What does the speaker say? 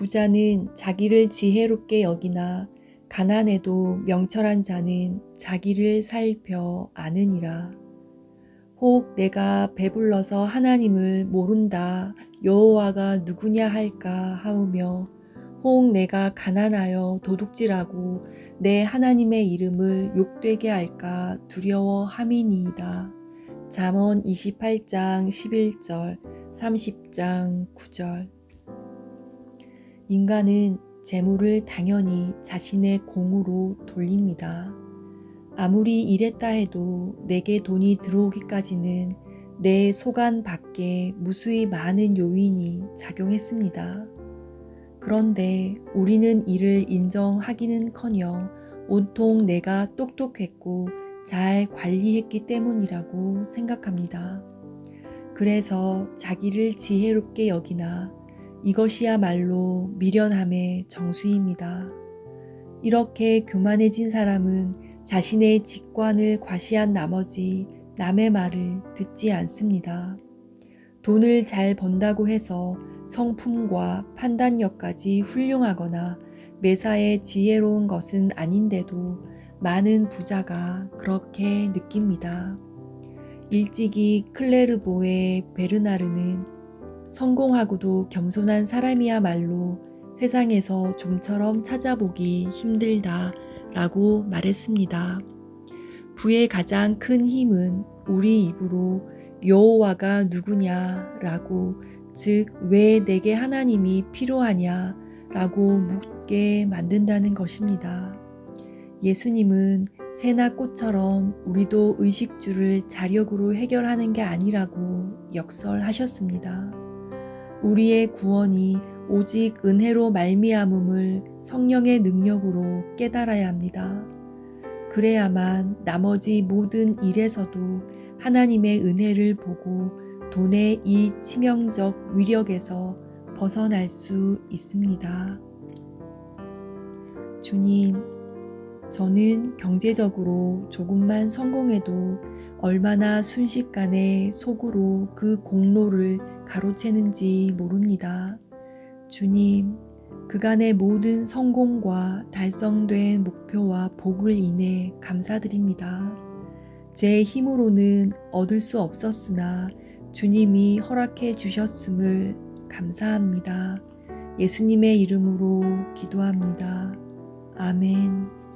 부자는 자기를 지혜롭게 여기나 가난해도 명철한 자는 자기를 살펴 아느니라. 혹 내가 배불러서 하나님을 모른다 여호와가 누구냐 할까 하오며 혹 내가 가난하여 도둑질하고 내 하나님의 이름을 욕되게 할까 두려워 함이니이다. 잠언 28장 11절 30장 9절 인간은 재물을 당연히 자신의 공으로 돌립니다. 아무리 이랬다 해도 내게 돈이 들어오기까지는 내 소관 밖에 무수히 많은 요인이 작용했습니다. 그런데 우리는 이를 인정하기는 커녕 온통 내가 똑똑했고 잘 관리했기 때문이라고 생각합니다. 그래서 자기를 지혜롭게 여기나 이것이야말로 미련함의 정수입니다. 이렇게 교만해진 사람은 자신의 직관을 과시한 나머지 남의 말을 듣지 않습니다. 돈을 잘 번다고 해서 성품과 판단력까지 훌륭하거나 매사에 지혜로운 것은 아닌데도 많은 부자가 그렇게 느낍니다. 일찍이 클레르보의 베르나르는 성공하고도 겸손한 사람이야말로 세상에서 좀처럼 찾아보기 힘들다 라고 말했습니다. 부의 가장 큰 힘은 우리 입으로 여호와가 누구냐 라고 즉 왜 내게 하나님이 필요하냐 라고 묻게 만든다는 것입니다. 예수님은 새나 꽃처럼 우리도 의식주를 자력으로 해결하는 게 아니라고 역설하셨습니다. 우리의 구원이 오직 은혜로 말미암음을 성령의 능력으로 깨달아야 합니다. 그래야만 나머지 모든 일에서도 하나님의 은혜를 보고 돈의 이 치명적 위력에서 벗어날 수 있습니다. 주님, 저는 경제적으로 조금만 성공해도 얼마나 순식간에 속으로 그 공로를 가로채는지 모릅니다. 주님, 그간의 모든 성공과 달성된 목표와 복을 인해 감사드립니다. 제 힘으로는 얻을 수 없었으나 주님이 허락해 주셨음을 감사합니다. 예수님의 이름으로 기도합니다. 아멘.